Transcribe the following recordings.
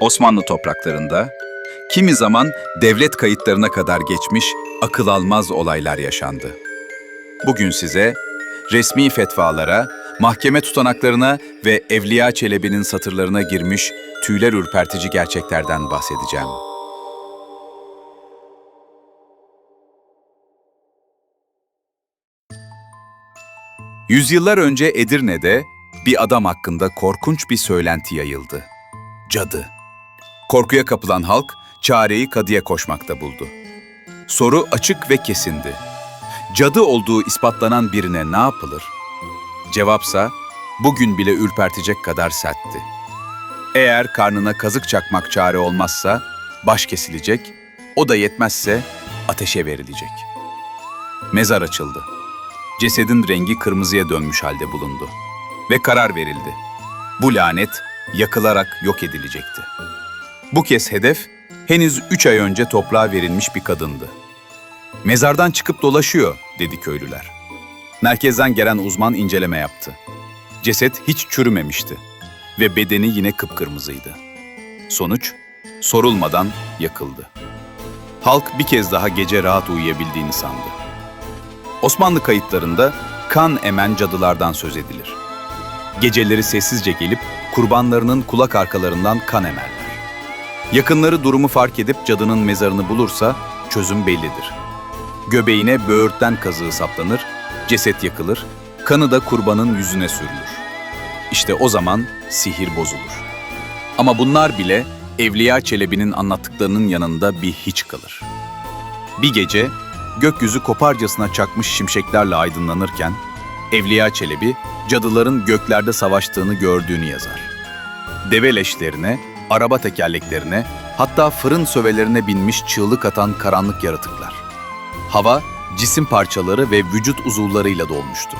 Osmanlı topraklarında kimi zaman devlet kayıtlarına kadar geçmiş akıl almaz olaylar yaşandı. Bugün size resmi fetvalara, mahkeme tutanaklarına ve Evliya Çelebi'nin satırlarına girmiş tüyler ürpertici gerçeklerden bahsedeceğim. Yüzyıllar önce Edirne'de bir adam hakkında korkunç bir söylenti yayıldı. Cadı. Korkuya kapılan halk çareyi kadıya koşmakta buldu. Soru açık ve kesindi. Cadı olduğu ispatlanan birine ne yapılır? Cevapsa bugün bile ürpertecek kadar sertti. Eğer karnına kazık çakmak çare olmazsa baş kesilecek, o da yetmezse ateşe verilecek. Mezar açıldı. Cesedin rengi kırmızıya dönmüş halde bulundu. Ve karar verildi. Bu lanet yakılarak yok edilecekti. Bu kez hedef henüz üç ay önce toprağa verilmiş bir kadındı. Mezardan çıkıp dolaşıyor dedi köylüler. Merkezden gelen uzman inceleme yaptı. Ceset hiç çürümemişti ve bedeni yine kıpkırmızıydı. Sonuç sorulmadan yakıldı. Halk bir kez daha gece rahat uyuyabildiğini sandı. Osmanlı kayıtlarında kan emen cadılardan söz edilir. Geceleri sessizce gelip kurbanlarının kulak arkalarından kan emerler. Yakınları durumu fark edip cadının mezarını bulursa çözüm bellidir. Göbeğine böğürtlen kazığı saplanır, ceset yakılır, kanı da kurbanın yüzüne sürülür. İşte o zaman sihir bozulur. Ama bunlar bile Evliya Çelebi'nin anlattıklarının yanında bir hiç kalır. Bir gece gökyüzü koparcasına çakmış şimşeklerle aydınlanırken Evliya Çelebi cadıların göklerde savaştığını gördüğünü yazar. Deve leşlerine, araba tekerleklerine, hatta fırın sövelerine binmiş çığlık atan karanlık yaratıklar. Hava cisim parçaları ve vücut uzuvlarıyla dolmuştu.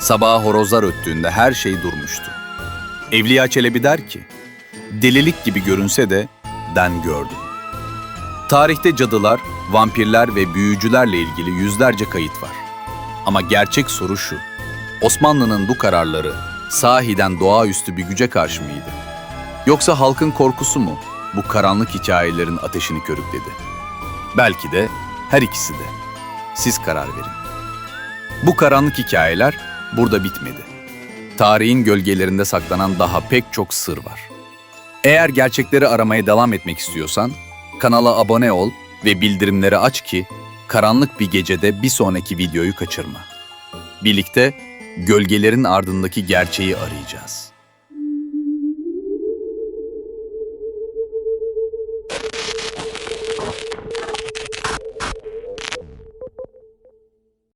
Sabaha horozlar öttüğünde her şey durmuştu. Evliya Çelebi der ki, delilik gibi görünse de ben gördüm. Tarihte cadılar, vampirler ve büyücülerle ilgili yüzlerce kayıt var. Ama gerçek soru şu. Osmanlı'nın bu kararları sahiden doğaüstü bir güce karşı mıydı? Yoksa halkın korkusu mu bu karanlık hikayelerin ateşini körükledi? Belki de her ikisi de. Siz karar verin. Bu karanlık hikayeler burada bitmedi. Tarihin gölgelerinde saklanan daha pek çok sır var. Eğer gerçekleri aramaya devam etmek istiyorsan, kanala abone ol ve bildirimleri aç ki karanlık bir gecede bir sonraki videoyu kaçırma. Birlikte gölgelerin ardındaki gerçeği arayacağız.